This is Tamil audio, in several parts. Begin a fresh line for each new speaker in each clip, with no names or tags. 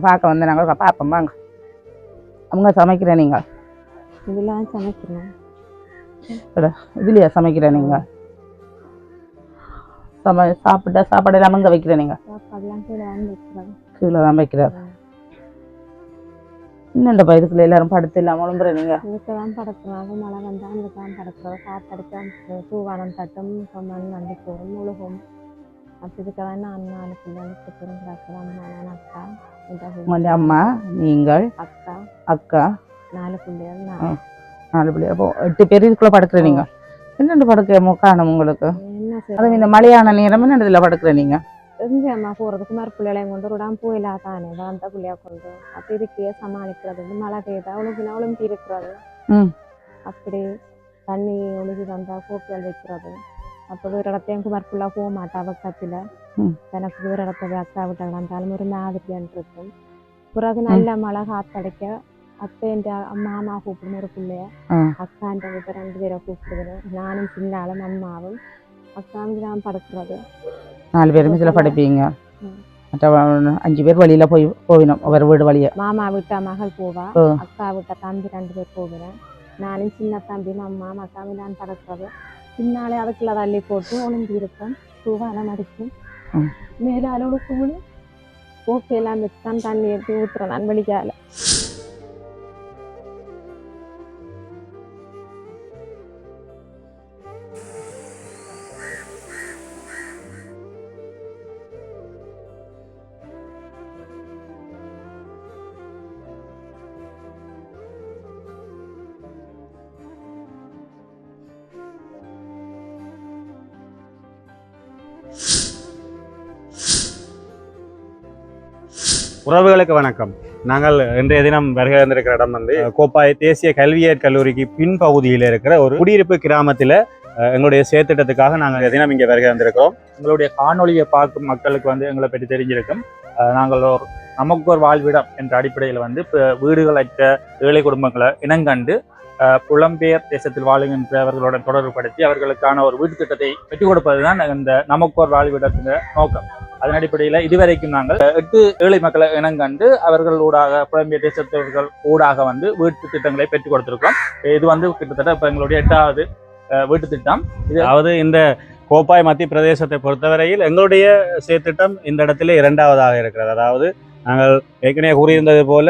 ஒன்று பார்க்க வந்து நாங்கள் பார்ப்போம் வாங்க. அவங்க சமைக்கிற நீங்கள்
இதெல்லாம் சமைக்கணும்
இதுலையா சமைக்கிற நீங்கள் சம சாப்பிட்டா சாப்பாடு எல்லாம் அங்கே வைக்கிற நீங்கள்
கீழே
தான் வைக்கிறார். இன்னும் இதுக்குள்ள எல்லாரும் படுத்து இல்லாமல் உழம்புற நீங்கள்
இதுக்கு தான் படுக்கிறாங்க மழை வந்தால் இதுக்கு தான் படுக்கிறது காத்தடிச்சா தூவானம் தட்டும் மண் வண்டி போகும் முழுகும். அப்படி இதுக்கு தான் நான் நாலு பிள்ளைகளுக்கு நான் அக்கா. நாலு பிள்ளைகள்
ஆ.
நான்
நாலு பிள்ளை அப்போ எட்டு பேர் இதுக்குள்ள படுக்கிற நீங்கள் என்னென்று படுக்க காணும் உங்களுக்கு?
சரி?
இந்த மழையான நேரம் என்ன இதில் படுக்கிற நீங்கள்
எங்க அம்மா போகிறதுக்கு மாதிரி பிள்ளைகளையும் கொண்டு விடாம போயிலா தானே? வளர்ந்த பிள்ளையா கொண்டு. அப்படி இருக்கையே சமாளிக்கிறது. வந்து மழை பெய்தா ஒழுங்கினா ஒழுங்கி இருக்கிறது. அப்படி தண்ணி ஒழுகி வந்தா கோப்பியல் வைக்கிறது. அப்போ ஒரு இடத்தையும் குமார் ஃபுல்லாக போக மாட்டா பக்கத்தில்
ம்.
எனக்கு ஒரு இடத்த அக்கா விட்டாங்களாண்டாலும் ஒரு மாதிரியான் இருக்கும் பிறகு நல்ல மழை காத்தடைக்க அத்தைன்ற மாமா கூப்பிடும் ஒரு பிள்ளைய
ஆ.
அக்கான்ற வீட்டை ரெண்டு பேரை கூப்பிடுவேன் நானும் சின்னாலும் அம்மாவும் அக்காவும் தான் படுக்கிறது
நாலு பேரும் இதில் படிப்பீங்க
ம்.
மற்ற வ- அஞ்சு பேர் வழியில் போய் போயினோம் ஒரு வீடு வழியே
மாமா விட்ட மகள் போவா
ஓ.
அக்கா விட்ட தம்பி ரெண்டு பேர் போகிறேன் நானும் சின்ன தம்பி மாமா மக்காமி நான் பறக்கிறது பின்னாலே அதுக்குள்ள தள்ளி மேலே தண்ணி எடுத்து ஊற்றுறேன் நான்
உறவுகளுக்கு வணக்கம். நாங்கள் இன்றைய தினம் வருகை வந்திருக்கிற இடம் வந்து கோப்பாய் தேசிய கல்வியற் கல்லூரிக்கு பின்பகுதியில் இருக்கிற ஒரு குடியிருப்பு கிராமத்தில் எங்களுடைய சேர்த்திட்டத்துக்காக நாங்கள் தினம் இங்கே வருகை வந்திருக்கிறோம்
எங்களுடைய காணொளியை பார்க்கும் மக்களுக்கு வந்து எங்களை பற்றி தெரிஞ்சிருக்கும். நாங்கள் ஒரு நமக்கு ஒரு வாழ்விடம் என்ற அடிப்படையில் வந்து இப்போ வீடுகளற்ற ஏழை குடும்பங்களை இனங்கண்டு புலம்பெயர் தேசத்தில் வாழுகின்றவர்களுடன் தொடர்புபடுத்தி அவர்களுக்கான ஒரு வீட்டு திட்டத்தை பெற்றுக் கொடுப்பது தான் இந்த நமக்கு ஒரு வாழ்விடத்தின் நோக்கம். அதன் அடிப்படையில் இதுவரைக்கும் நாங்கள் எட்டு ஏழை மக்களை இனங்கண்டு அவர்கள் ஊடாக புலம்பெயர் தேசத்தவர்கள் ஊடாக வந்து வீட்டு திட்டங்களை பெற்றுக் கொடுத்துருக்கோம் இது வந்து கிட்டத்தட்ட இப்போ எங்களுடைய எட்டாவது வீட்டு திட்டம்.
அதாவது இந்த கோப்பாய் மத்திய பிரதேசத்தை பொறுத்தவரையில் எங்களுடைய சேர்த்திட்டம் இந்த இடத்துல இரண்டாவதாக இருக்கிறது. அதாவது நாங்கள் ஏற்கனவே கூறியிருந்தது போல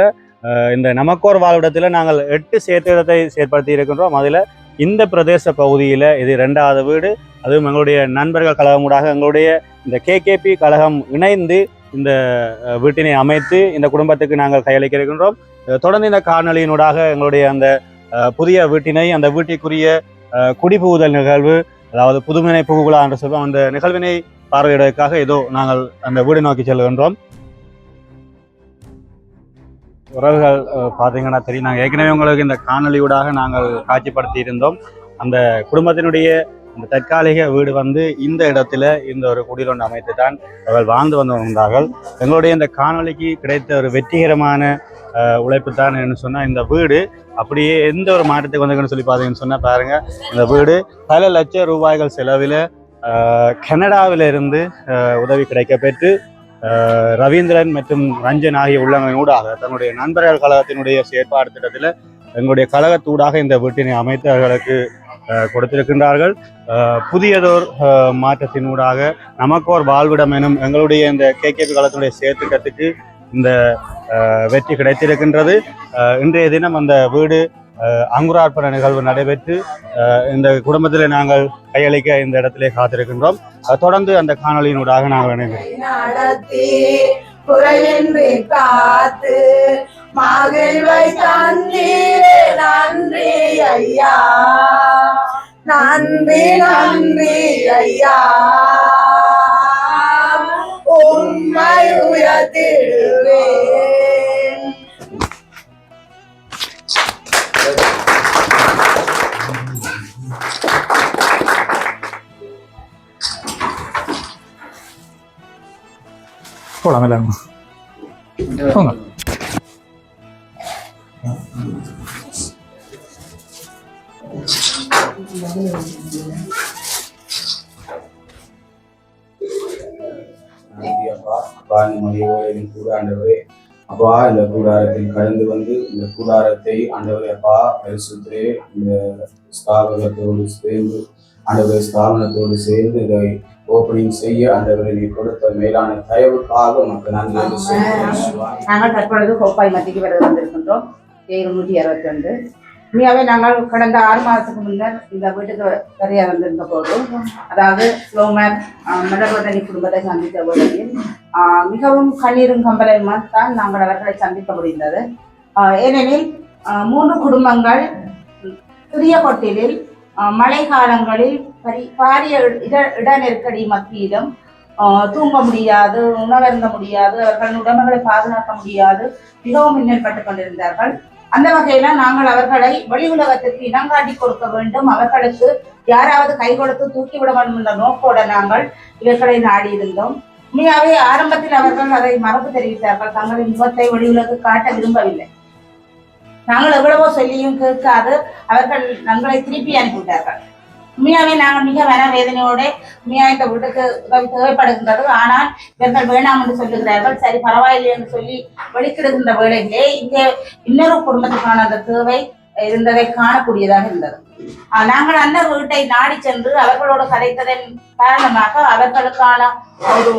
இந்த நமக்கோர் வாழ்விடத்தில் நாங்கள் எட்டு சேர்த்திட்டத்தை செயற்படுத்தி இருக்கின்றோம். அதில் இந்த பிரதேச பகுதியில் இது இரண்டாவது வீடு. அதுவும் எங்களுடைய நண்பர்கள் கழகமூடாக எங்களுடைய இந்த கேகேபி கழகம் இணைந்து இந்த வீட்டினை அமைத்து இந்த குடும்பத்துக்கு நாங்கள் கையளிக்க இருக்கின்றோம் தொடர்ந்து இந்த காணொலியினூடாக எங்களுடைய அந்த புதிய வீட்டினை அந்த வீட்டிற்குரிய குடிபுகுதல் நிகழ்வு அதாவது புதுமனை புகுகுலா என்று சொல்லுவோம் அந்த நிகழ்வினை பார்வையிடுவதற்காக ஏதோ நாங்கள் அந்த வீடு நோக்கி செல்கின்றோம். உறவுகள் பார்த்தீங்கன்னா தெரியும். நாங்கள் ஏற்கனவே உங்களுக்கு இந்த காணொலியூடாக நாங்கள் காட்சிப்படுத்தி இருந்தோம் அந்த குடும்பத்தினுடைய இந்த தற்காலிக வீடு வந்து இந்த இடத்துல இந்த ஒரு குடிலொன்று அமைத்து தான் அவர்கள் வாழ்ந்து வந்து வந்தார்கள் எங்களுடைய இந்த காணொளிக்கு கிடைத்த ஒரு வெற்றிகரமான உழைப்பு தான் என்ன சொன்னால் இந்த வீடு அப்படியே எந்த ஒரு மாற்றத்துக்கு வந்திருக்குன்னு சொல்லி பார்த்தீங்கன்னு சொன்னால் பாருங்கள் இந்த வீடு பல லட்சம் ரூபாய்கள் செலவில் கனடாவிலிருந்து இருந்து உதவி கிடைக்கப்பெற்று ரவீந்திரன் மற்றும் ரஞ்சன் ஆகிய உள்ளவங்களூடாக தன்னுடைய நண்பர்கள் கழகத்தினுடைய செயற்பாடு திட்டத்தில் எங்களுடைய கழகத்தூடாக இந்த வீட்டினை அமைத்து அவர்களுக்கு கொடுத்திருக்கின்றார்கள். புதியதோர் மாற்றத்தினூடாக நமக்கோர் வாழ்விடம் எனும் எங்களுடைய இந்த கேகேபி காலத்துடைய சேர்த்துக்கத்துக்கு இந்த வெற்றி கிடைத்திருக்கின்றது. இன்றைய தினம் அந்த வீடு அங்குரார்ப்பண நிகழ்வு நடைபெற்று இந்த குடும்பத்தில் நாங்கள் கையளிக்க இந்த இடத்திலே காத்திருக்கின்றோம். தொடர்ந்து அந்த காணொலியினூடாக நாங்கள் இணைந்திருக்கிறோம்.
குறையின்றி காத்து மகிழ்வை தந்தீரே நன்றி ஐயா. நன்றி நன்றி ஐயா. உண்மை உயர்த்திடுவே
போகலாம் எல்லாரும் போங்க
நன்றி அப்பா கூட ஆண்டவரே அப்பா இந்த கூடாரத்தில் கடந்து வந்து இந்த கூடாரத்தை ஆண்டவரே அப்பா பரிசுத்தே இந்த ஸ்தாபகத்தோடு சேர்ந்து ஆண்டவரை ஸ்தாபனத்தோடு சேர்ந்து இதை ஓப்பனிங் செய்ய ஆண்டவரை நீ கொடுத்த மேலான தயவுக்காக உனக்கு நன்றி சொல்கிறேன்.
நாங்கள் தற்பொழுது கோப்பாய் மத்திக்கு விரதம் வந்திருக்கின்றோம். இருநூற்றி அறுபத்தி ரெண்டு உண்மையாகவே நாங்கள் கடந்த ஆறு மாதத்துக்கு முன்னர் இந்த வீட்டுக்கு வரைய வந்திருந்த போது அதாவது ஸ்லோமர் மலர்வதனி குடும்பத்தை சந்தித்த வேளையில் மிகவும் கண்ணீரும் கம்பலையுமா தான் நாங்கள் அவர்களை சந்திக்க முடிந்தது. ஏனெனில் மூன்று குடும்பங்கள் சிறிய கொட்டிலில் மழை காலங்களில் பரி பாரிய இட இட நெருக்கடி மத்தியிலும் தூங்க முடியாது உணவருந்த முடியாது அவர்களின் உடமைகளை பாதுகாக்க முடியாது மிகவும் இன்னல்பட்டுக் கொண்டிருந்தார்கள். அந்த வகையில நாங்கள் அவர்களை வெளி உலகத்திற்கு இனங்காட்டி கொடுக்க வேண்டும். அவர்களுக்கு யாராவது கை கொடுத்து தூக்கிவிட வேண்டும் என்ற நோக்கோட நாங்கள் இவர்களை நாடி இருந்தோம் உண்மையாவே ஆரம்பத்தில் அவர்கள் அதை மறந்து தெரிவித்தார்கள். தங்களின் முகத்தை வெளி உலகு காட்ட விரும்பவில்லை. நாங்கள் எவ்வளவோ சொல்லியும் கேட்காது. அவர்கள் நாங்களை திருப்பி அனுப்பிவிட்டார்கள். உண்மையாவே நாங்கள் மிக மன வேதனையோட உண்மையா இந்த வீட்டுக்கு தேவைப்படுகின்றது. ஆனால் இவர்கள் வேணாம் என்று சொல்லுகிறார்கள். சரி பரவாயில்லை என்று சொல்லி வெளிக்கிடுகின்ற வேலையிலே இங்கே இன்னொரு குடும்பத்துக்கான அந்த தேவை இருந்ததை காணக்கூடியதாக இருந்தது. ஆஹ் நாங்கள் அந்த வீட்டை நாடி சென்று அவர்களோடு கதைத்ததன் காரணமாக அவர்களுக்கான ஒரு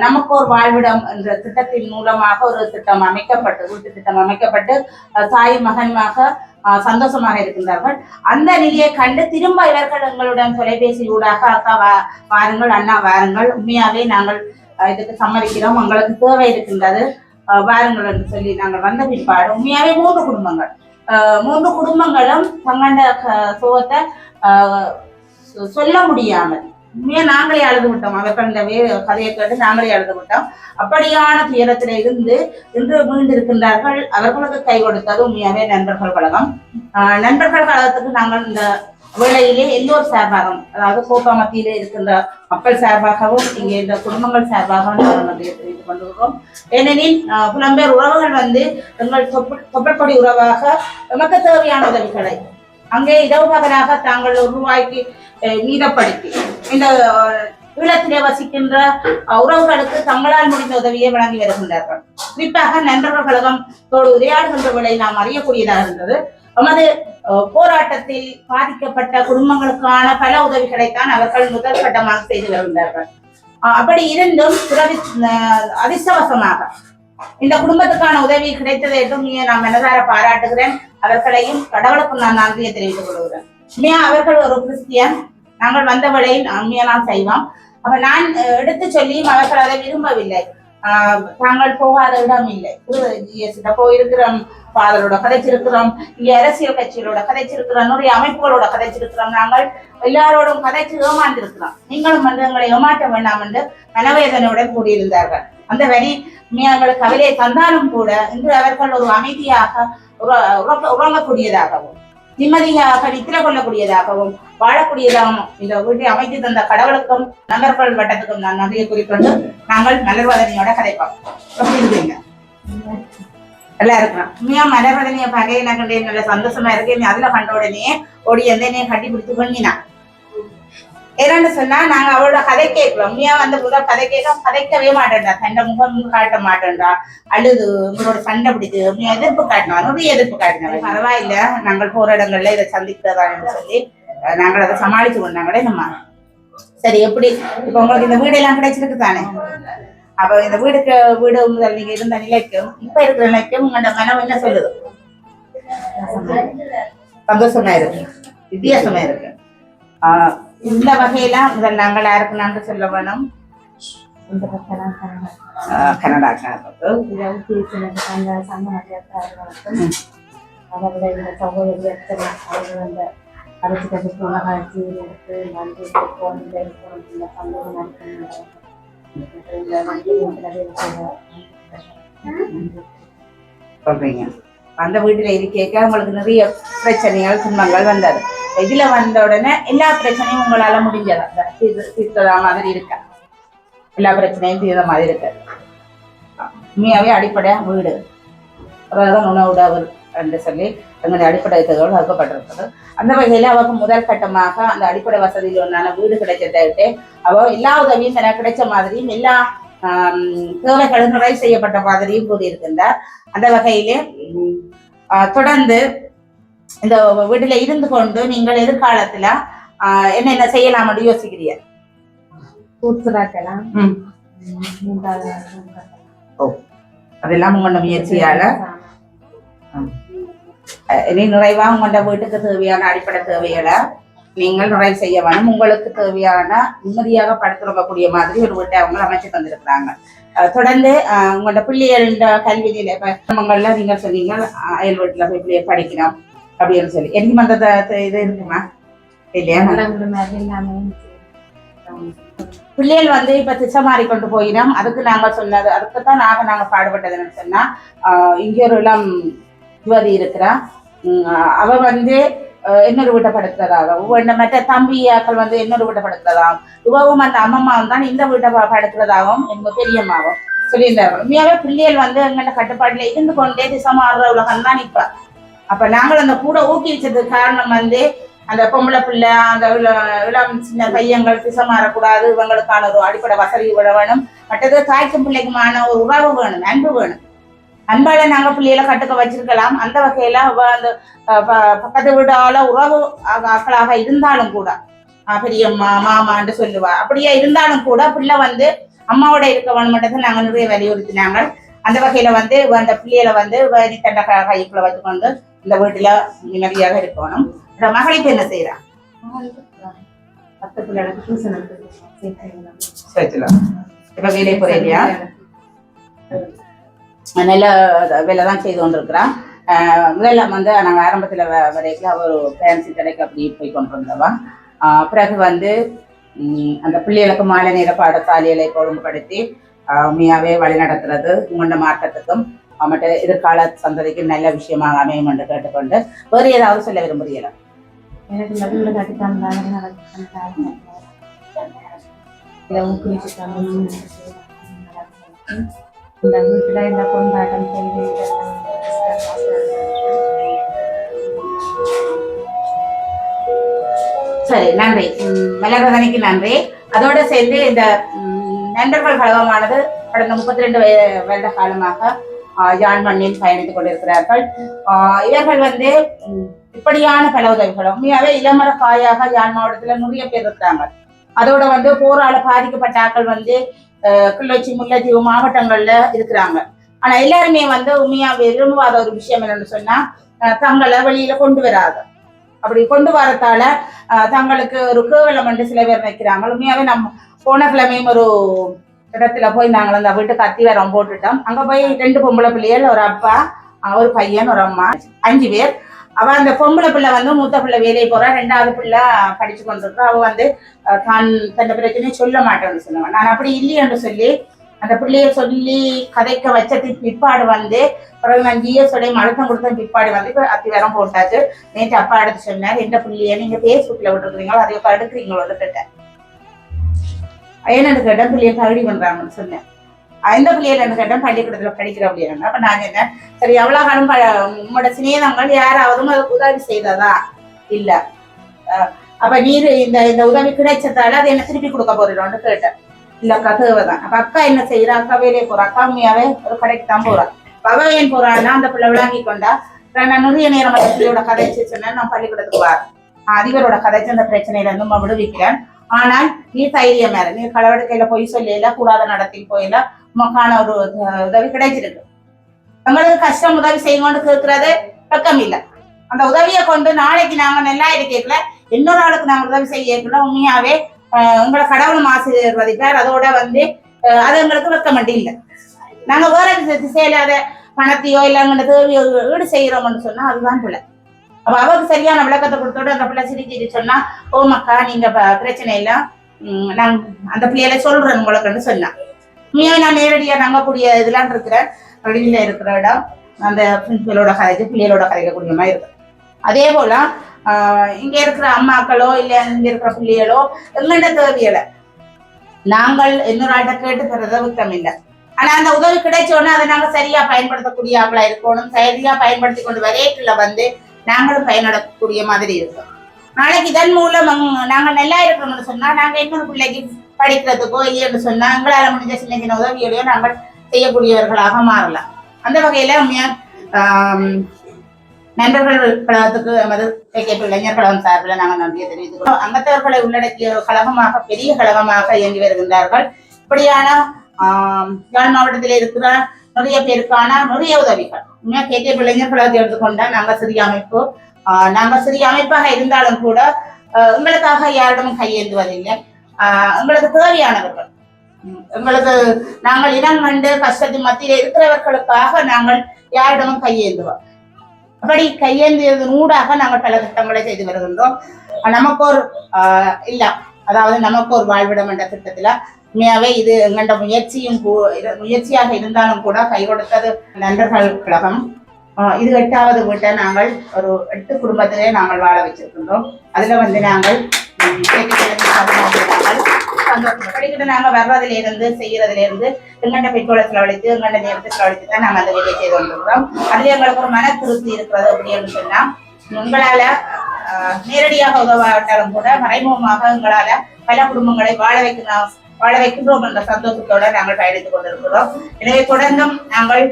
நமக்கு ஒரு வாழ்விடம் என்ற திட்டத்தின் மூலமாக ஒரு திட்டம் அமைக்கப்பட்டு வீட்டு திட்டம் அமைக்கப்பட்டு அஹ், தாய் மகன்மாக அஹ், சந்தோஷமாக இருக்கின்றார்கள். அந்த நிலையை கண்டு திரும்ப இவர்கள் எங்களுடன் தொலைபேசி ஊடாக அக்கா வா வாருங்கள் அண்ணா வாருங்கள் உண்மையாவே நாங்கள் இதுக்கு சம்மதிக்கிறோம் உங்களுக்கு தேவை இருக்கின்றது அஹ், வாருங்கள் என்று சொல்லி நாங்கள் வந்த பிற்பாடு உண்மையாவே மூன்று குடும்பங்கள். மூன்று குடும்பங்களும் தங்கண்ட க- சோகத்தை சொல்ல முடியாமல். உண்மையா நாங்களே அழுது விட்டோம் அவர்கள் இந்த வே கதையை கேட்டு நாங்களே அழுது விட்டோம் அப்படியான துயரத்தில இருந்து இன்று மீண்டிருக்கின்றார்கள். அவர்களுக்கு கை கொடுத்தது உண்மையாவே நண்பர்கள் கழகம். நண்பர்கள் கழகத்துக்கு நாங்கள் இந்த வேளையிலே எல்லோர் சார்பாகவும் அதாவது கோப்பா மத்தியிலே இருக்கின்ற மக்கள் சார்பாகவும் இங்கே இந்த குடும்பங்கள் சார்பாகவும் நாங்கள் வந்து இது கொண்டிருக்கிறோம். ஏனெனில் புலம்பெயர் உறவுகள் வந்து எங்கள் தொப்பு தொப்பற்படி உறவாக நமக்கு தேவையான உதவிகளை அங்கே இரவு பகலாக தாங்கள் ஒரு ரூபாய்க்கு அஹ், மீதப்படுத்தி இந்த ஈழத்திலே வசிக்கின்ற உறவுகளுக்கு தங்களால் முடிந்த உதவியை வழங்கி வருகின்றார்கள். குறிப்பாக நண்பர்கள் கழகத்தோடு உரையாடுகின்ற விலை நாம் அறியக்கூடியதாக இருந்தது. நமது போராட்டத்தில் பாதிக்கப்பட்ட குடும்பங்களுக்கான பல உதவிகளைத்தான் அவர்கள் முதல் கட்டமாக செய்து வருகின்றார்கள். அப்படி இருந்தும் துறவி அஹ், அதிர்ஷ்டவசமாக இந்த குடும்பத்துக்கான உதவி கிடைத்ததை என்றும் நான் மனதார பாராட்டுகிறேன். அவர்களையும் கடவுளுக்கும் நான் நன்றியை தெரிவித்துக் கொள்கிறேன். உண்மையா அவர்கள் ஒரு கிறிஸ்டியன் நாங்கள் வந்த வேளையில் உண்மையா நான் செய்வோம். அப்ப நான் எடுத்து சொல்லியும் அவர்கள் அதை விரும்பவில்லை. தாங்கள் போகாத இடம் இல்லை. ஜிஎஸ்ட போயிருக்கிறோம். ஃபாதரோட கதைச்சிருக்கிறோம். இங்க அரசியல் கட்சிகளோட கதைச்சிருக்கிறோம். நிறைய அமைப்புகளோட கதைச்சிருக்கிறோம். நாங்கள் எல்லாரோடும் கதைச்சு ஏமாந்திருக்கிறோம். நீங்களும் வந்து எங்களை ஏமாற்ற வேண்டாம் என்று மனவேதனையுடன் கூடியிருந்தார்கள் அந்த வரி எங்களுக்கு கவலையை தந்தாலும் கூட இன்று அவர்கள் ஒரு அமைதியாக உறங்கக்கூடியதாகவும் நிம்மதியாக நித்திர கொள்ளக்கூடியதாகவும் வாழக்கூடியதாகவும் இந்த வீட்டை அமைத்து தந்த கடவுளுக்கும் நண்பர்கள் வட்டத்துக்கும் நான் நன்றியை குறிக்கொண்டு நாங்கள் மலர்வதனையோட கதைப்போம் எப்படி இருக்கீங்க நல்லா இருக்கிறோம் உண்மையா மலர்வதனையை பார்க்க எனக்கு நல்ல சந்தோஷமா இருக்கு அதுல கண்ட உடனே ஓடி எந்த கட்டி பிடித்து பண்ணினான் என்னன்னு சொன்னா நாங்க அவளோட கதை கேட்கிறோம் உண்மையா வந்து முதல் கதை கேட்க கதைக்கவே மாட்டேன்டா தண்டை முகம் காட்ட மாட்டேன்டா அழுது உங்களோட சண்டை பிடிச்சு எதிர்ப்பு காட்டினான் நிறைய எதிர்ப்பு காட்டினாங்க பரவாயில்ல. நாங்கள் போற இடங்கள்ல இதை சந்திக்கிறதா சொல்லி அஹ், நாங்கள் அதை சமாளிச்சு கொண்டாங்களே நம்ம. சரி எப்படி? இப்ப உங்களுக்கு இந்த வீடு எல்லாம் கிடைச்சிருக்கு தானே? அப்ப இந்த வீடுக்கு வீடு முதல் நீங்க இருந்த நிலைக்கும் இப்ப இருக்கிற நிலைக்கும் உங்களோட மனம் என்ன சொல்லுது? சந்தோஷமா. இருக்கு. வித்தியாசமா இருக்கு. ஆஹ் இந்த வகையில முதல் நாங்கள் யாருக்கு நன்றி சொல்ல வேணும்?
அவருடைய இந்த சகோதரி எத்தனை அவர்கள் அந்த அரசுக்கு உலகாட்சி எடுத்து நன்றி போன்ற இந்த நடத்துகின்ற நன்றி
சொல்றீங்க. அந்த வீட்டில் இருக்கேக்க உங்களுக்கு நிறைய பிரச்சனைகள் துன்பங்கள் வந்தது. இதில் வந்த உடனே எல்லா பிரச்சனையும் உங்களால முடிஞ்சதா? தீர்த்ததா மாதிரி இருக்க? எல்லா பிரச்சனையும் தீர்ந்த மாதிரி இருக்கு. உண்மையாவே அடிப்படையா வீடு. அதாவது உணவுடவர் என்று சொல்லி எங்களுடைய அடிப்படை தகவல் வகுக்கப்பட்டிருக்கிறது. அந்த வகையில அவருக்கு முதல் கட்டமாக அந்த அடிப்படை வசதியில் ஒன்றான வீடு கிடைச்சதை விட்டு அவ எல்லா உதவியும் எனக்கு கிடைச்ச மாதிரியும் எல்லா தேவைகள் நிறைவு செய்யப்பட்ட மாதிரியும் கூறியிருக்கின்றார் அந்த வகையிலே தொடர்ந்து இந்த வீட்டில் இருந்து கொண்டு நீங்கள் எதிர்காலத்துல ஆ, என்னென்ன செய்யலாம் ம். அதெல்லாம் உங்களோட முயற்சியால? இனி நிறைவா உங்களோட வீட்டுக்கு தேவையான அடிப்படை தேவைகளை நீங்கள் நுழைவு செய்ய வேணும். உங்களுக்கு தேவையான நிம்மதியாக படுத்துறக்கூடிய மாதிரி ஒரு வீட்டை அவங்க அமைச்சு தந்திருக்கிறாங்க. தொடர்ந்து உங்களோட பிள்ளைகளோட கல்வி நிலை கிராமங்கள்ல நீங்கள் சொன்னீங்க அயல் வீட்டுல போய் பிள்ளைய படிக்கணும் அப்படின்னு சொல்லி. எனக்கு அந்த இது இருக்குமா இல்லையா? பிள்ளைகள் வந்து இப்ப திசை கொண்டு போயிடும். அதுக்கு நாங்க சொன்னது அதுக்கு தான் நாங்க நாங்க பாடுபட்டது என்னன்னு சொன்னா ஆஹ் இங்க ஒரு இளம் யுவதி இருக்கிறா. அவ வந்து இன்னொரு வீட்டை படுக்கிறதாகவும் உன்ன மற்ற தம்பியாக்கள் வந்து இன்னொரு வீட்டை படுக்கிறதாகவும் இவவும் அந்த அம்மம்மாவும் தான் இந்த வீட்டை படுத்துறதாகவும் எங்க பெரியம்மாவும் சொல்லியிருந்தார்கள். உண்மையாவே பிள்ளைகள் வந்து எங்கள்ட கட்டுப்பாட்டில் இருந்து கொண்டே திசமாடுற உலகம் தான் இப்ப. அப்ப நாங்கள் அந்த கூட ஊக்குவிச்சதுக்கு காரணம் வந்து அந்த பொம்பளை பிள்ளை அந்த இள- இளம் சின்ன கையங்கள் திசமாறக்கூடாது இவங்களுக்கான ஒரு அடிப்படை வசதி விட வேணும். மற்றது தாய்க்கும் பிள்ளைக்குமான ஒரு உறவு வேணும் அன்பு வேணும். அன்பால நாங்க பிள்ளைகளை கட்டுக்க வச்சிருக்கலாம். அந்த வகையில அந்த பக்கத்து வீடால உறவு ஆக- ஆக்களாக இருந்தாலும் கூட பெரியம்மா மாமான்னு சொல்லுவா. அப்படியே இருந்தாலும் கூட பிள்ளை வந்து அம்மாவோட இருக்க வேணும்ன்றதை நாங்க நிறைய வலியுறுத்தினாங்க. அந்த வகையில வந்து அந்த பிள்ளைகளை வந்து வரி தண்ட கைக்குள்ள வச்சுக்கொண்டு இந்த வீட்டுல நிம்மதியாக இருக்கணும். மகளிர் என்ன செய்யறா
பத்து பிள்ளைகளுக்கு டியூஷன் எடுத்து
சேர்த்துலாம் இப்ப வேலை குறையிலையா நல்ல வேலை தான் செய்து கொண்டிருக்கிறான் ஆஹ் முதல்ல வந்து நாங்கள் ஆரம்பத்தில் வரைக்கும் ஒரு ஃபேன்சி கடைக்கு அப்படி போய் கொண்டு ஆஹ் பிறகு வந்து அந்த பிள்ளைகளுக்கு மாலை நேர பாடசாலைகளை ஒழுங்குபடுத்தி ஆஹ் உண்மையாவே வழி நடத்துறது உங்களோட மாற்றத்துக்கும் மற்ற எதிர்கால சந்ததிக்கு நல்ல விஷயமாக அமையும் என்று கேட்டுக்கொண்டு வேறு ஏதாவது சொல்ல விரும்புகிறீங்களா
எனக்கு வீடு கட்டி இந்த வீட்டுல இந்த கொண்டாட்டம் கேள்வி
சரி நன்றி. ம், மலர்வதனைக்கு நன்றி. அதோட சேர்ந்து இந்த நண்பர்கள் கழகமானது கடந்த முப்பத்தி ரெண்டு வருட காலமாக யான் மண்ணில் பயணித்துக் கொண்டிருக்கிறார்கள். இவர்கள் வந்து இப்படியான பல உதவிகள் உண்மையாவே இளமர காயாக யாழ் மாவட்டத்துல நிறைய பேர் இருக்கிறாங்க அதோட வந்து போரால பாதிக்கப்பட்ட ஆட்கள் வந்து கிள்ளச்சி முல்லைத்தீவு மாவட்டங்கள்ல இருக்கிறாங்க. ஆனா எல்லாருமே வந்து உண்மையா விரும்பாத ஒரு விஷயம் என்னன்னு சொன்னா தங்களை வெளியில கொண்டு வராது. அப்படி கொண்டு வரத்தால தங்களுக்கு ஒரு கேவலம் என்று சில பேர் வைக்கிறாங்க உண்மையாவே நம்ம போன கிழமையும் ஒரு இடத்துல போய் நாங்கள் அந்த வீட்டு கத்தி அத்திவாரம் போட்டுட்டோம். அங்க போய் ரெண்டு பொம்பளை பிள்ளைகள் ஒரு அப்பா ஒரு பையன் ஒரு அம்மா அஞ்சு பேர். அவ அந்த பொம்பளை பிள்ளை வந்து மூத்த பிள்ளை வேலையை போறா ரெண்டாவது பிள்ளை படிச்சு கொண்டிருக்கா. அவ வந்து தான் தன் பிரச்சனையும் சொல்ல மாட்டேன்னு சொல்லுவான் நான் அப்படி இல்லையென்று சொல்லி அந்த பிள்ளைய சொல்லி கதைக்க வச்சதுக்கு பிற்பாடு வந்து பிறகு நான் ஜிஎஸ்ஓடைய அழுத்தம் கொடுத்த பிற்பாடு வந்து இப்போ அத்திவாரம் போட்டாச்சு. நேற்று அப்பா எடுத்து சொன்னார் எந்த பிள்ளைய நீங்க பேஸ்புக்ல விட்டுருக்கீங்களோ அதை இப்ப எடுக்கிறீங்களோட கேட்டேன் ஏன்னு கேட்டேன் பிள்ளைய தகுதி பண்றாங்கன்னு சொன்னேன். எந்த பிள்ளைகள் கேட்டேன் பள்ளிக்கூடத்துல படிக்கிற அப்படின்னா அப்ப நான் என்ன சரி எவ்வளவு காலம் உங்களோட சிநேகங்கள் யாராவதும் அதுக்கு உதவி செய்ததா? இல்ல. அஹ் அப்ப நீர் இந்த இந்த உதவி கிடைச்சதால அதை என்ன திருப்பி கொடுக்க போறோம்னு கேட்டேன். இல்ல அக்கா தேவைதான். அப்ப அக்கா என்ன செய்யறா அக்கா வேலையை போறா? அக்கா உண்மையாவே ஒரு கடைக்கு தான் போறா. அப்ப ஏன் போறான்னா அந்த பிள்ளை விளங்கி கொண்டா நான் நிறைய நேரம் அந்த பிள்ளையோட கதைச்சு சொன்னேன். நான் பள்ளிக்கூடத்துக்கு வர அதிபரோட கதைச்சு அந்த பிரச்சனையில இருந்து நம்ம விடுவிக்கிறேன் ஆனால் நீ தைரியம் மேல நீ களவெடுக்கையில போய் சொல்லல கூடாத நடத்தி போயில உமக்கான ஒரு உதவி கிடைச்சிருக்கு. எங்களுக்கு கஷ்டம் உதவி செய்யணும்னு கேட்கறது பக்கம் இல்லை அந்த உதவியை கொண்டு நாளைக்கு நாங்க நல்லா இருக்கல இன்னொரு ஆளுக்கு நாங்க உதவி செய்யக்குள்ள உண்மையாவே ஆஹ், உங்களை கடவுளும் ஆசீர்வதிப்பார். அதோட வந்து அது எங்களுக்கு வெக்கமட்டி இல்லை நாங்க வேற திசை- திசையில அதை பணத்தையோ இல்லை அங்க தேவையோ ஈடு செய்யறோம்னு சொன்னா அதுதான் பிள்ளை அப்ப அவருக்கு சரியான விளக்கத்தை கொடுத்தோட அந்த பிள்ளை சிரிச்சிட்டு சொன்னா ஓ மக்கா நீங்க ப- பிரச்சனை இல்ல. உம், நான் அந்த பிள்ளையில சொல்றேன் உங்களுக்குன்னு சொன்னா. உண்மையாவே நான் நேரடியா நம்பக்கூடிய இதெல்லாம் இருக்கிறேன் வெளியில இருக்கிற இடம் அந்த பிரின்சிபலோட கதைக்கு பிள்ளைகளோட கதைக்கக்கூடிய மாதிரி இருக்கு. அதே போல ஆஹ், இங்க இருக்கிற அம்மாக்களோ இல்ல இங்க இருக்கிற பிள்ளைகளோ எங்கள்கிட்ட தேவையில்லை. நாங்கள் இன்னொரு ஆள்கிட்ட கேட்டு பெறத வித்தம் இல்லை. ஆனா அந்த உதவி கிடைச்ச உடனே அதை நாங்க சரியா பயன்படுத்தக்கூடிய ஆளா இருக்கணும். சரியா பயன்படுத்தி கொண்டு வரையக்குள்ள வந்து நாங்களும் பயனடக்கூடிய மாதிரி இருக்கும். நாளைக்கு இதன் மூலம் நாங்க நல்லா இருக்கணும்னு சொன்னா நாங்க இன்னொரு பிள்ளைக்கு படிக்கிறதுக்கோ இல்லைன்னு சொன்னா எங்களால முடிஞ்ச சின்ன சின்ன உதவிகளையோ நாங்கள் செய்யக்கூடியவர்களாக மாறலாம். அந்த வகையில உண்மையா, நண்பர்கள் கழகத்துக்கு எமது கேட்டு இளைஞர் கழகம் சார்பில் நாங்கள் நன்றியை தெரிவித்துக்கிறோம் அங்கத்தவர்களை உள்ளடக்கிய ஒரு கழகமாக பெரிய கழகமாக இயங்கி வருகின்றார்கள். இப்படியான ஆஹ் யாழ் மாவட்டத்தில் இருக்கிற நிறைய பேருக்கான நிறைய உதவிகள். உண்மையா கேகே இளைஞர் கழகத்தை எடுத்துக்கொண்டா நாங்கள் சிறிய அமைப்பு. ஆஹ், நாங்கள் சிறிய அமைப்பாக இருந்தாலும் கூட ஆஹ், யாரிடமும் கையேந்துவதில்லை. எங்களுக்கு தேவையானவர்கள். உம், எங்களுக்கு நாங்கள் இனம் கண்டு கஷ்டத்தின் மத்தியில் இருக்கிறவர்களுக்காக நாங்கள் யாரிடமும் கையேந்துவோம். அப்படி கையேந்தியதன் ஊடாக நாங்கள் பல திட்டங்களை செய்து வருகின்றோம். நமக்கு ஒரு ஆஹ், இல்ல. அதாவது நமக்கு ஒரு வாழ்விடம் என்ற திட்டத்துல உண்மையாவே இது எங்கள்ட முயற்சியும் முயற்சியாக இருந்தாலும் கூட கை கொடுத்தது நண்பர்கள் கழகம். இது எட்டாவது வீட்டை நாங்கள் ஒரு எட்டு குடும்பத்திலே நாங்கள் வாழ வச்சிருக்கின்றோம். அதுல வந்து நாங்கள் உம், நாங்கள் நாங்க வர்றதுல இருந்து செய்யறதுல இருந்து எங்கண்ட பெட்ரோலை செலவழித்து எங்கண்ட நேரத்தை செலவழித்து தான் நாங்க அந்த வேலையை செய்து கொண்டிருக்கிறோம். அதுல எங்களுக்கு ஒரு மன திருப்தி இருக்கிறது அப்படின்னு சொன்னா உங்களால நேரடியாக உதவாட்டாலும் கூட மறைமுகமாக எங்களால பல குடும்பங்களை வாழ வைக்கணும் வாழ வைக்கின்றோம் என்ற சந்தோஷத்தோட நாங்கள் பயணித்துக் கொண்டிருக்கிறோம். எனவே தொடர்ந்தும் நாங்கள்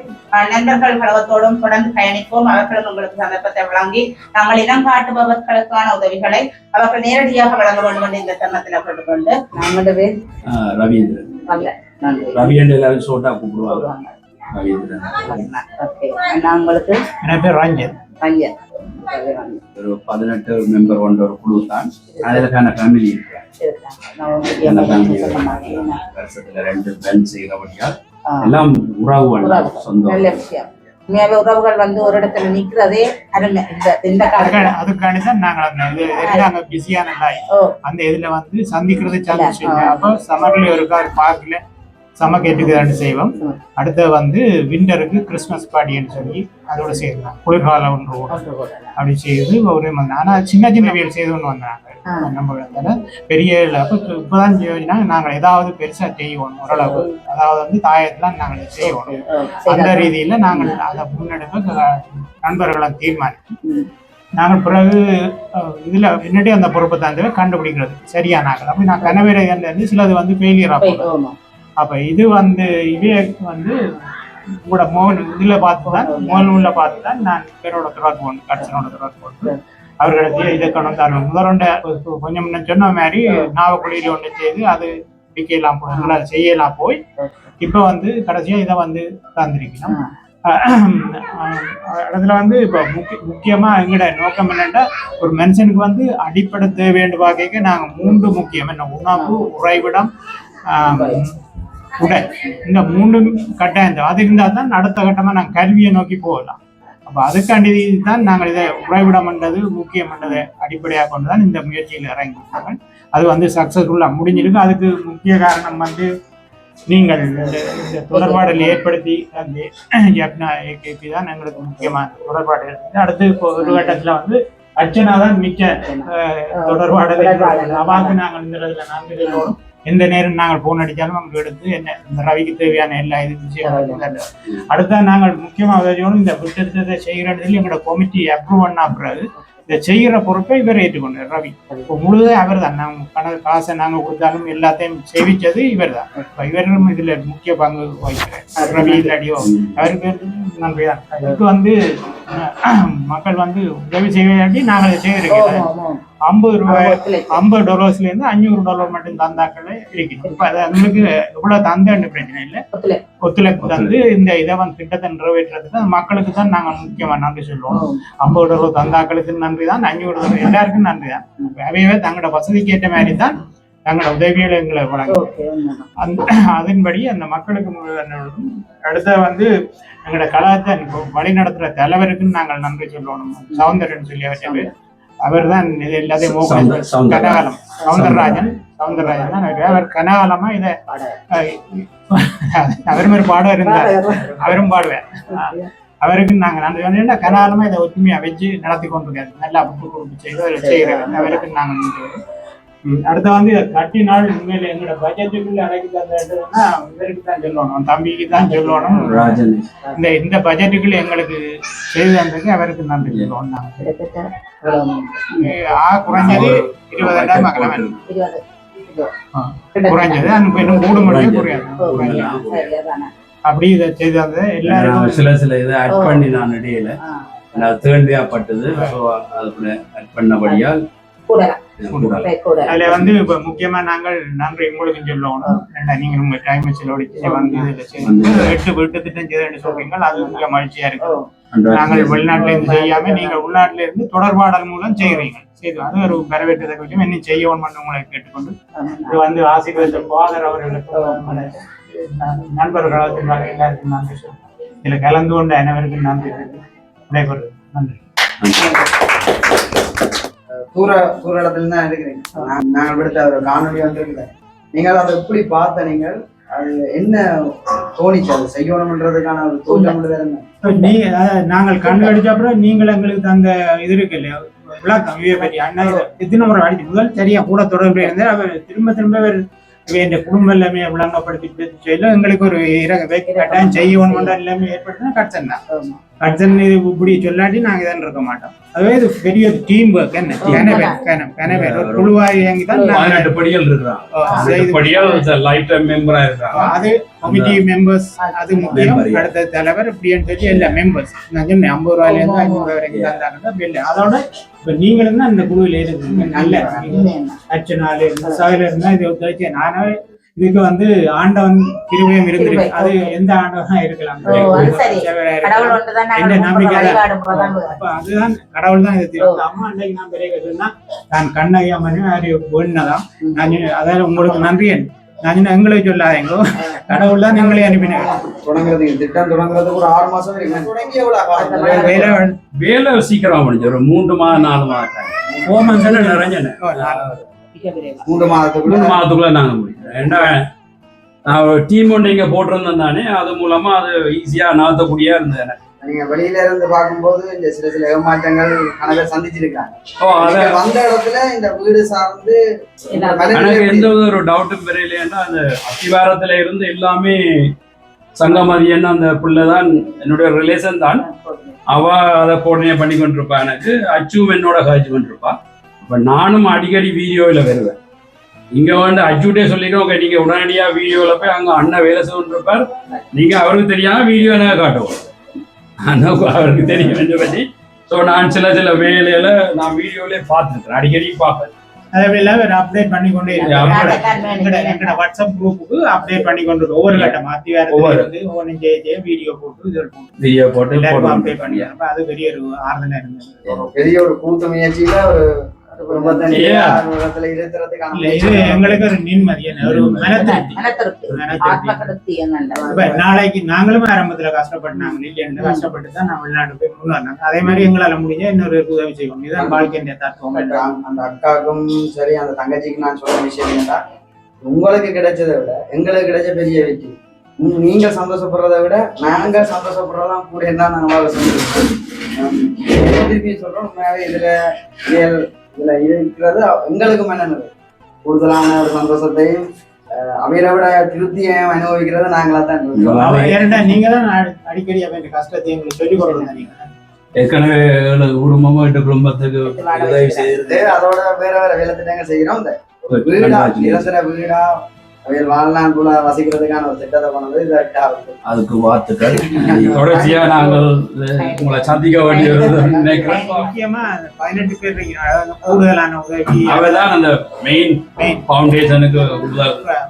நண்பர்கள் கழகத்தோடும் தொடர்ந்து பயணிப்போம். அவர்களும் உங்களுக்கு சந்தர்ப்பத்தை வழங்கி நாங்கள் இனம் காட்டுபவர்களுக்கான உதவிகளை அவர்கள் நேரடியாக வழங்க வேண்டும் என்று இந்த தருணத்தில் கேட்டுக்கொண்டு
நாங்களோட பேர் ரவீந்திரன். ரவி என்று எல்லாரும் சோட்டா கூப்பிடுவாங்க. ரவீந்திரன்.
உங்களுக்கு?
என் பேர் ரஞ்சன்.
பையன்.
ஒரு பதினெட்டு மெம்பர் கொண்ட ஒரு குழு தான். அதுக்கான ஃபேமிலி வருஷத்துல ரெண்டு பெண் செய்கிறபடியால் எல்லாம் உறவுகள்
உறவு.
சொந்தம்.
நல்ல விஷயம். உண்மையாவே உறவுகள் வந்து ஒரு இடத்துல நிக்கிறதே அருமை. இந்த இந்த காலத்துல.
அதுக்காண்டி தான் நாங்கள் அங்க பிஸியான. அந்த இதுல வந்து சந்திக்கிறது சான்ஸ் அப்போ சம்மர்ல இருக்கா? பார்க்கல. சம்ம கேட்டுக்கு செய்வோம். அடுத்து வந்து விண்டருக்கு கிறிஸ்மஸ் பார்ட்டின்னு சொல்லி அதோட செய்யலாம் குளிர்காலம் ஒன்று கூட. அப்படி செய்து ஒரு மந்த் ஆனா சின்ன சின்ன வீடு செய்து கொண்டு வந்தாங்க. நம்ம இடத்துல பெரிய. அப்ப இப்பதான் யோசினா நாங்கள் ஏதாவது பெருசா செய்வோம் ஓரளவு அதாவது வந்து தாயத்தெல்லாம் நாங்கள் செய்வோம் அந்த. ரீதியில நாங்கள் அதை முன்னெடுக்க நண்பர்களை தீர்மானித்தோம்
ம்.
நாங்கள் பிறகு இதுல முன்னாடி அந்த பொறுப்பை தான் கண்டுபிடிக்கிறது சரியா நாங்கள் அப்படி நான் கனவேரை இருந்து சிலது வந்து ஃபெயிலியர்
போய்,
ஆகும். அப்ப இது வந்து இவே வந்து கூட மோகன் இதுல பார்த்து தான் மோகன் உள்ள பார்த்து தான் நான் பேரோட தொடர்பு கொண்டு கட்சனோட தொடர்பு கொண்டு அவர்களுக்கு இதை கொண்டு வந்தார்கள். முதலொண்ட கொஞ்சம் முன்ன சொன்ன மாதிரி நாவக்குழியில ஒன்று செய்து அது பிடிக்கலாம் போய் நல்லா செய்யலாம் போய் இப்போ வந்து கடைசியாக இதை வந்து தந்திருக்கணும். இடத்துல வந்து இப்போ முக்கிய முக்கியமாக எங்கட நோக்கம் என்னென்னா ஒரு மனுஷனுக்கு வந்து அடிப்படை தேவைன்னு பார்க்க நாங்கள் மூன்று முக்கியம். என்ன உணவு உறைவிடம் உடல் இந்த மூணு கட்டாயம். அது இருந்தால் தான் அடுத்த கட்டமா நாங்கள் கல்வியை நோக்கி போகலாம். அப்போ அதுக்காண்டி தான் நாங்கள் இதை உறைவிடம் என்றது முக்கியம் என்றதை அடிப்படையாக கொண்டு தான் இந்த முயற்சியில் இறங்கியிருக்காங்க அது வந்து சக்ஸஸ்ஃபுல்லாக முடிஞ்சிருக்கு. அதுக்கு முக்கிய காரணம் வந்து நீங்கள் இந்த தொடர்பாடல் ஏற்படுத்தி அந்த யப்னா ஏகேபி தான் எங்களுக்கு முக்கியமான தொடர்பாடல். இருக்குது அடுத்து இப்போ ஒரு கட்டத்தில் வந்து அர்ச்சனா தான் மிச்ச தொடர்பாடல் அவாக்கு நாங்கள் இந்த நான்கு எந்த நேரம் நாங்கள் போன் அடித்தாலும் அவங்க எடுத்து என்ன இந்த ரவிக்கு தேவையான எல்லா இது விஷயம் அடுத்த நாங்கள் முக்கியமாக இந்த திட்டத்தை செய்கிற இடத்துல எங்களோட கமிட்டி அப்ரூவ் பண்ண பிறகு இதை செய்கிற பொறுப்பை இவர் ஏற்றுக்கொண்டார் ரவி. இப்போ முழுதே அவர் தான் நாங்கள் பண காசை நாங்கள் கொடுத்தாலும் எல்லாத்தையும் சேவிச்சது இவர் தான் இப்போ இவரும் இதில் முக்கிய பங்கு வகிக்கிறார். ரவி இல்லாடியோ அவருக்கு நன்றி தான். இதுக்கு வந்து மக்கள் வந்து உதவி செய்யாட்டி நாங்கள்
ஆமா.
ஐம்பது ரூபாய். ஐம்பது டாலர்ஸ்ல இருந்து அஞ்சூறு டாலர் மட்டும் தந்தாக்களே இருக்கணும் இப்ப அது உங்களுக்கு எவ்வளவு தந்தேன்னு பிரச்சனை இல்லை.
ஒத்துழைப்பு.
தந்து இந்த இதை வந்து திட்டத்தை நிறைவேற்றுறதுக்கு மக்களுக்கு தான் நாங்க முக்கியமா நன்றி சொல்லுவோம். ஐம்பது டாலர் தந்தாக்களுக்கு நன்றி தான் அஞ்சூறு டாலர் எல்லாருக்கும் நன்றி தான். அவையவே தங்களோட வசதிக்கு ஏற்ற மாதிரி தான் தங்களோட உதவிகளை எங்களை வழங்க
ஓகே, உண்மைதான்.
அந்த அதன்படி அந்த மக்களுக்கு முழுவதும் அடுத்த வந்து எங்களோட கலாச்சார வழி நடத்துற தலைவருக்குன்னு நாங்கள் நன்றி சொல்லணும் சவுந்தரன் சொல்லி அவர் அவர் தான் இது எல்லாத்தையும். கனகாலம். சவுந்தரராஜன் சவுந்தரராஜன் தான் அவர். கனகாலமா இதை அவர் மாதிரி பாட இருந்தார். அவரும் பாடுவார். அவருக்கு நாங்க நன்றி ஏன்னா கனகாலமா இதை ஒற்றுமையா வச்சு நடத்தி கொண்டிருக்காரு. நல்லா புக்கு கொடுத்து செய்து அவருக்கு நாங்கள் அடுத்து வந்து கட்டினால் உண்மையில எங்களோட பட்ஜெட்டுக்குள்ள அடக்கி தந்ததுன்னா இவருக்கு தான் சொல்லணும் தம்பிக்கு தான் சொல்லணும்.
ராஜன்.
இந்த இந்த பட்ஜெட்டுக்குள்ள எங்களுக்கு செய்து தந்ததுக்கு அவருக்கு நன்றி
எவ்வளவு?
ஆ குறைஞ்சது இருபதாயிரம்
இருபது.
குறைஞ்சது அந்த மூணு மணி குறையாது அப்படி இதை செய்தாங்க எல்லாருக்கும்
சில சில இதை ஆட் பண்ணி நான் இடையில. நான் தேண்டியாப்பட்டது ஸோ அதுக்குள்ள ஆட் பண்ணபடியால் கூடலாம்.
அதுல வந்து இப்ப முக்கியமா நாங்கள் நன்றி உங்களுக்கு சொல்லணும் ஏன்னா நீங்க உங்க டைம் செலவழிச்சு வந்து எட்டு வீட்டு திட்டம் செய்து சொல்றீங்க அது மிக மகிழ்ச்சியா இருக்கு. நாங்கள் வெளிநாட்டுல இருந்து செய்யாம நீங்க உள்நாட்டுல இருந்து தொடர்பாடல் மூலம் செய்யறீங்க செய்து அது ஒரு வரவேற்றதக்க விஷயம் இன்னும் செய்யணும் உங்களை கேட்டுக்கொண்டு இது வந்து ஆசீர்வாத ஃபாதர் அவர்களுக்கு நண்பர்கள் எல்லாருக்கும் நன்றி இதுல கலந்து கொண்ட அனைவருக்கும் நன்றி. விடைபெறுது நன்றி.
தூர தூர இடத்துல தான் இருக்கிறீங்க. நாங்கள் விடுத்த ஒரு காணொலி வந்திருக்கல நீங்கள் அதை எப்படி பார்த்த நீங்கள்? அது என்ன தோணிச்சு? அது செய்யணும்ன்றதுக்கான ஒரு
இப்ப நீ நாங்கள் கண்டு அடிச்ச அப்புறம் நீங்கள் எங்களுக்கு தந்த இது இருக்கு இல்லையா? விளக்கம் அண்ணா எத்தனை முறை அடிச்சு முதல் சரியா கூட தொடர்பு இருந்தார் அவர் திரும்ப திரும்ப என் குடும்பம் எல்லாமே விளங்கப்படுத்தி செய்யல எங்களுக்கு ஒரு இறங்க வைக்க கட்டாயம் செய்யணும் எல்லாமே ஏற்படுத்தினா கட்சன் தான் கட்சன் இது இப்படி சொல்லாட்டி நாங்க தான் இருக்க மாட்டோம். அதுவே இது பெரிய டீம் ஒர்க் என்ன கனவே கனம் கனவே ஒரு குழுவாக இயங்கி தான் நாங்க,
பதினெட்டு படிகள் இருக்கிறான் லைஃப் டைம் மெம்பரா இருக்கிறான்
அது கமிட்டி மெம்பர்ஸ் அது முக்கியம். அடுத்த தலைவர் இப்படின்னு சொல்லி எல்லா மெம்பர்ஸ் நான் சொன்னேன் ஐம்பது ரூபாயில இருந்து ஐநூறு ரூபாய் வரைக்கும் தந்தாங்க அப்படி இல்லை அதோட இப்ப நீங்களும் தான் இந்த குழுவில் இருக்கீங்க நல்ல அர்ச்சனால இருந்து சாயில இருந்தா இது நானே இதுக்கு வந்து ஆண்டவன் கிருபையும் இருந்திருக்கு. அது எந்த ஆண்டவனா இருக்கலாம்.
நாங்கள்
நம்பிக்கை அதுதான் கடவுள் தான் இது அம்மா அன்னைக்கு நான் பெரிய சொன்னா நான் கண்ணகி அம்மனும் யாரு ஒண்ணுதான் நான் அதாவது உங்களுக்கு நன்றி நான் எங்களை சொல்லாதீங்க. கடவுள் தான் எங்களை
திட்டம் தொடங்குறதுக்கு ஒரு ஆறு மாசம்?
வேலை
வேலை சீக்கிரம் முடிஞ்சு. ஒரு மூன்று மாதம் நாலு மாதம் ஃபோர் மந்த்ஸ் நிறைஞ்ச
மூன்று மாதத்துக்குள்ள
மூணு மாதத்துக்குள்ள நாங்க முடிக்கிறோம் ஏன்னா நான் ஒரு டீம் ஒன்று இங்க போட்டிருந்தேன் தானே அது மூலமா அது ஈஸியா நகர்த்தக்கூடியா இருந்தது
நீங்க வெளியில இருந்து பார்க்கும்போது இந்த சில சில ஏமாற்றங்கள் கணவர் சந்திச்சிருக்காங்க.
ஓ அதை
நீங்க வந்த இடத்துல இந்த வீடு சார்ந்து
எனக்கு எந்த ஒரு டவுட்டும் தெரியலைன்னா அந்த அத்திவாரத்துல இருந்து எல்லாமே சங்கமதியன்னு அந்த பிள்ளை தான் என்னுடைய ரிலேஷன் தான். அவ அதை கோர்டினேட் பண்ணி கொண்டிருப்பா எனக்கு. அச்சுவும் என்னோட காய்ச்சி கொண்டிருப்பா அப்ப நானும் அடிக்கடி வீடியோவில் வருவேன். இங்க வந்து அச்சுட்டே சொல்லிடுவோம் "Okay, நீங்க உடனடியா வீடியோவில் போய் அங்க அண்ணன் வேலை செய்திருப்பார் நீங்க அவருக்கு தெரியாம வீடியோ எனக்கு காட்டுவோம். ஆனா அவருக்கு தெரியும் என்ன பற்றி ஸோ நான் சில சில வேலையில நான் வீடியோவிலே பார்த்துருக்கேன் அடிக்கடி பார்ப்பேன்.
அதே ஒரு அப்டேட் பண்ணி கொண்டே எங்கட வாட்ஸ்அப் குரூப்புக்கு அப்டேட் பண்ணி கொண்டு. ஒவ்வொரு கட்டம். அத்திவாரத்துல
ஒவ்வொரு.
ஜெய ஜெய வீடியோ போட்டு இது போட்டு.
வீடியோ போட்டு.
அப்டேட் பண்ணி அப்ப அது பெரிய ஒரு ஆறுதலா இருந்தது.
பெரிய ஒரு கூட்டு முயற்சியில ஒரு
எங்களுக்கு ஒரு நிம்மதி என்ன, ஒரு
மனத்திருப்தி
நாளைக்கு நாங்களும் ஆரம்பத்துல கஷ்டப்பட்டாங்க இல்லைன்னு கஷ்டப்பட்டு தான் நான் போய் முன்னாடி அதே மாதிரி எங்களால முடிஞ்ச இன்னொரு உதவி செய்வோம். இதுதான் வாழ்க்கையின் தத்துவம்.
அந்த அக்காவுக்கும் சரி அந்த தங்கச்சிக்கு நான் சொன்ன விஷயம் என்னன்னா உங்களுக்கு கிடைச்சதை விட எங்களுக்கு கிடைச்ச பெரிய வெற்றி. நீங்க சந்தோஷப்படுறதை விட நாங்க சந்தோஷப்படுறதான் கூட என்ன நாங்க திருப்பி சொல்றோம் உண்மையாவே இதுல இதுல இருக்கிறது எங்களுக்கு மனநிலை கூடுதலான ஒரு சந்தோஷத்தையும் அவையை விட திருப்தியையும் அனுபவிக்கிறது நாங்களா தான்
நீங்க தான் அடி- அடிக்கடி அவன் கஷ்டத்தை எங்களுக்கு சொல்லிக் நீங்க
ஏற்கனவே குடும்பமும் எட்டு குடும்பத்துக்கு உதவி செய்யறது
அதோட வேற வேற வேலை திட்டங்கள் செய்யறோம். இந்த வீடா. நிரந்தர வீடா அவையில் வாழ்நாள் வசிக்கிறதுக்கான ஒரு திட்டத்தை பண்ணது இது.
அதுக்கு வாழ்த்துக்கள். தொடர்ச்சியா நாங்கள் உங்களை சந்திக்க வேண்டியது நினைக்கிறேன்
முக்கியமா அந்த பதினெட்டு பேர் கூடுதலான உதவி.
அவதான் அந்த மெயின் ஃபவுண்டேஷனுக்கு உள்ள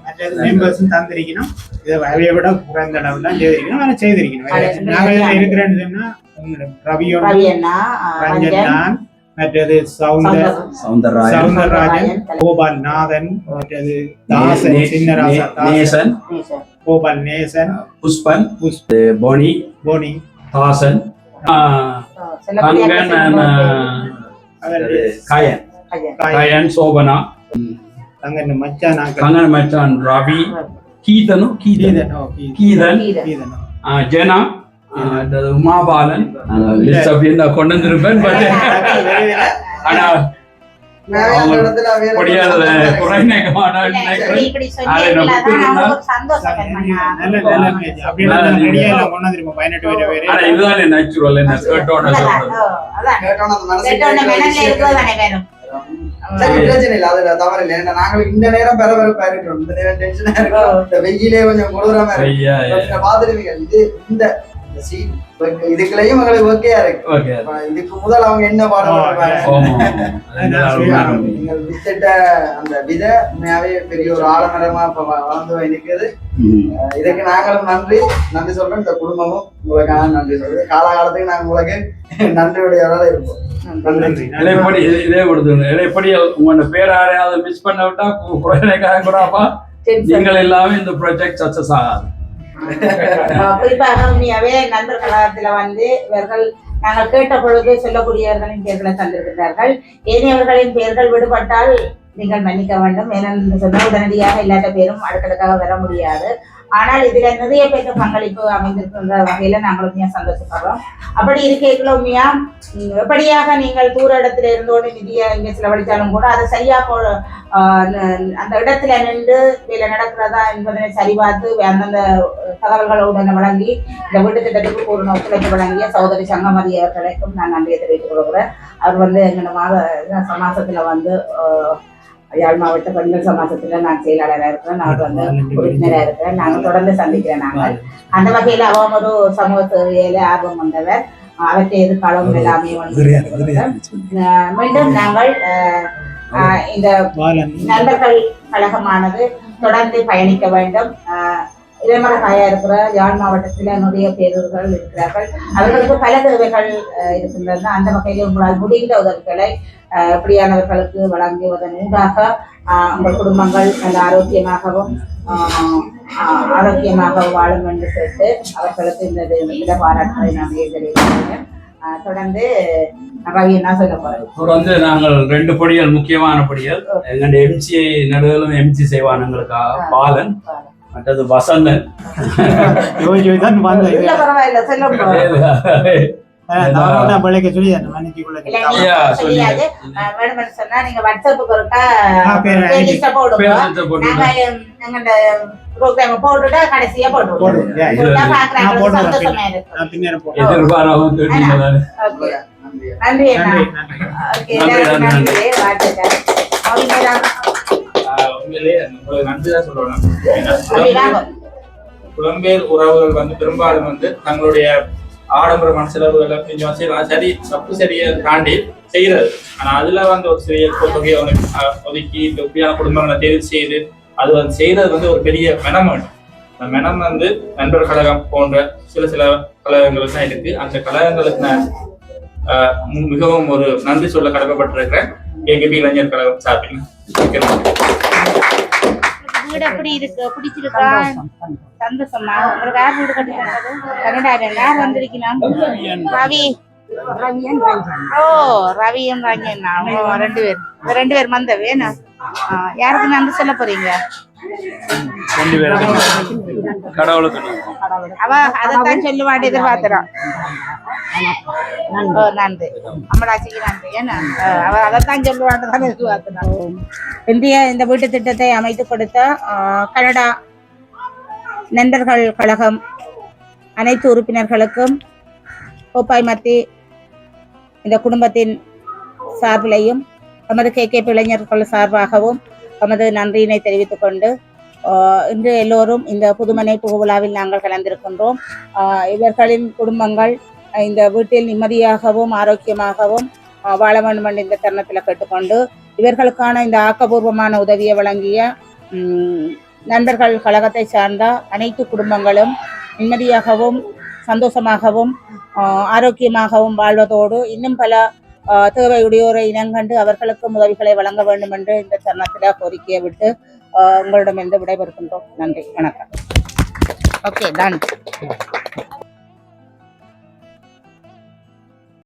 மற்றது மெம்பர்ஸும் தந்திருக்கணும். இதை அவையை விட குறைந்த அளவு தான் செய்திருக்கணும். ஆனால் செய்திருக்கணும் நாங்கள் இருக்கிறேன்னு சொன்னா உங்களோட ரவியோட
ரவி அண்ணா
ரஞ்சன் மற்றது சவுந்தர் சவுந்தரராஜன் கோபால் நாதன் மற்றது தாசன் சின்னராசா
நேசன்.
கோபால் நேசன்
புஷ்பன்
புஷ்
போனி
போனி
தாசன் கங்கன் கயன். கயன் சோபனா
தங்க மச்சான்
கங்கன் மச்சான் ரவி கீதனு கீதன்
கீதன்
ஜெனா உமாபாலன். லிஸ்ட் அப்படி நான் கொண்டு வந்திருப்பேன் பட் ஆனா.
அப்படின்னா
இதுதான் நேச்சுரல் என்ன.
சரி பிரச்சனை இல்லை அதுல தவறு இல்லை. ஏன்னா இந்த நேரம் பரபரப்பா இருக்கிறோம். இந்த நேரம் டென்ஷனா இந்த வெயிலே கொஞ்சம் நீங்க பாத்துருவீங்க இது இந்த இதுக்குள்ளேயும் எங்களுக்கு ஓகேயா இருக்கு. இதுக்கு முதல் அவங்க என்ன பாடம்? நீங்கள் வித்திட்ட அந்த விதை உண்மையாவே பெரிய ஒரு ஆலமரமா இப்ப வ- வளர்ந்து அஹ் இதுக்கு நாங்களும் நன்றி. நன்றி சொல்றோம். இந்த குடும்பமும் உங்களுக்கான நன்றி சொல்றது காலகாலத்துக்கு நாங்க உங்களுக்கு நன்றியுடையவராக இருப்போம்.
நன்றி.
இலைப்படி இது- இதே கொடுத்துருங்க. இலைப்படி உங்களோட பேர் யாரையாவது மிஸ் பண்ண விட்டா நீங்கள் எல்லாமே இந்த ப்ராஜெக்ட் சக்சஸ் ஆகாது.
குறிப்பாக உண்மையாவே நண்பர் கழகத்துல வந்து இவர்கள் நாங்கள் கேட்ட பொழுது சொல்லக்கூடியவர்களின் பெயர்களை தந்திருக்கிறார்கள் ஏனையவர்களின் பெயர்கள் விடுபட்டால் நீங்கள் மன்னிக்க வேண்டும். ஏனென்று சொன்னால் உடனடியாக இல்லாத பேரும் அடுக்கடுக்காக வர முடியாது. ஆனால் இதுல நிறைய பேருக்கு பங்களிப்பு அமைந்திருக்கின்ற வகையில நாங்கள் உண்மையா சந்தோஷப்படுறோம். அப்படி இருக்கைக்குள்ள உண்மையா எப்படியாக நீங்கள் தூர இடத்துல இருந்தோடு நிதியை இங்க செலவழித்தாலும் கூட அதை சரியா ஆஹ் அந்த இடத்துல நின்று வேலை நடக்கிறதா என்பதனை சரிபார்த்து அந்தந்த தகவல்களை வழங்கி இந்த வீட்டு திட்டத்துக்கு ஒரு ஒத்துழைப்பு வழங்கிய சகோதரி சங்கமதி அவர்களுக்கும் நான் நன்றியை தெரிவித்துக் கொள்கிறேன். அவர் வந்து எங்களோட மாத சமாசத்துல வந்து யாழ் மாவட்ட பெண்கள் சமாசத்துல நான் செயலாளராக இருக்கிறேன். அவர் வந்து உறுப்பினராக இருக்கிறேன். நாங்கள் தொடர்ந்து சந்திக்கிறேன் நாங்கள் அந்த வகையில் அவன் ஒரு சமூக சேவையில ஆர்வம் கொண்டவர். அவற்றை எதிர்காலம் எல்லாமே மீண்டும் நாங்கள் இந்த நண்பர்கள் கழகமானது தொடர்ந்து பயணிக்க வேண்டும். இளமரகாயா இருக்கிற யாழ் மாவட்டத்தில் நிறைய பேரூர்கள் இருக்கிறார்கள். அவர்களுக்கு பல தேவைகள் இருக்கின்றன. அந்த வகையில் உங்களால் முடிந்த உதவிகளை இப்படியானவர்களுக்கு வழங்குவதன் ஊடாக உங்கள் குடும்பங்கள் நல்ல ஆரோக்கியமாகவும் ஆரோக்கியமாக வாழும் என்று கேட்டு அவர்களுக்கு இந்த விட பாராட்டுகளை நான் தெரிவிக்கிறேன் தொடர்ந்து
தொடர்ந்து நாங்கள் ரெண்டு படிகள் முக்கியமான படிகள். எங்களுடைய எம்சி நடுவிலும் எம்சி செய்வான் எங்களுக்காக பாலன். மற்றது வசந்தன்.
போட்டுட்டு கடைசியா போட்டா.
நன்றி
நன்றி.
நன்றி.
வாழ்த்துக்கள்.
உண்மையிலேயே உங்களுக்கு நன்றி தான் சொல்லணும் ஏன்னா
அப்படிதான்.
புலம்பெயர் உறவுகள் வந்து பெரும்பாலும் வந்து தங்களுடைய ஆடம்பரமான செலவுகளை கொஞ்சம் செய்யலாம் சரி தப்பு சரியை தாண்டி செய்யறது ஆனா அதுல வந்து ஒரு சிறிய தொகையை ஒதுக்கி இப்படியான குடும்பங்களை தேர்வு செய்து அது வந்து செய்யறது வந்து ஒரு பெரிய மெனம். அந்த மெனம் வந்து நண்பர் கழகம் போன்ற சில சில கழகங்களுக்கு தான் இருக்கு. அந்த கழகங்களுக்கு நான் மிகவும் ஒரு நன்றி சொல்ல கடமைப்பட்டிருக்கிறேன். ஏகபி இளைஞர் கழகம் சார்பில்.
வீடு எப்படி இருக்கு. பிடிச்சிருக்கா? சந்தோஷமா உங்களுக்கு யார் வீடு கட்டி தந்தது கனடால யார் வந்திருக்கலாம் ரவி. ஓ ரவியும் ரஞ்சன் அவங்க ரெண்டு பேர். ரெண்டு பேர் மந்த வேணா யாருக்கு நன்றி சொல்ல போறீங்க?
ரெண்டு பேரும் கடவுளுக்கு
அவ அதைத்தான் சொல்லுவாண்டு நன்றி. அம்மடாச்சிக்கு நன்றி. ஏன்னா அஹ், அவ அதைத்தான் சொல்லுவாண்டு தான் எதிர்பார்த்துறான் இந்திய இந்த வீட்டு திட்டத்தை அமைத்து கொடுத்த கனடா நண்பர்கள் கழகம் அனைத்து உறுப்பினர்களுக்கும் கோப்பாய் மத்தி இந்த குடும்பத்தின் சார்பிலையும் நமது கே கே இளைஞர்கள் சார்பாகவும் நமது நன்றியினை தெரிவித்துக் கொண்டு இன்று எல்லோரும் இந்த புதுமனை புகுவிழாவில் நாங்கள் கலந்திருக்கின்றோம். இவர்களின் குடும்பங்கள் இந்த வீட்டில் நிம்மதியாகவும் ஆரோக்கியமாகவும் வாழ வேண்டும் என்று இந்த தருணத்தில் கேட்டுக்கொண்டு இவர்களுக்கான இந்த ஆக்கபூர்வமான உதவியை வழங்கிய நண்பர்கள் கழகத்தை சார்ந்த அனைத்து குடும்பங்களும் நிம்மதியாகவும் சந்தோஷமாகவும் ஆரோக்கியமாகவும் வாழ்வதோடு இன்னும் பல தேவையுடையோரை இனங்கண்டு அவர்களுக்கும் உதவிகளை வழங்க வேண்டும் என்று இந்த தருணத்தில் கோரிக்கையை விட்டு உங்களிடமிருந்து விடைபெறுகின்றோம். நன்றி. வணக்கம். Okay done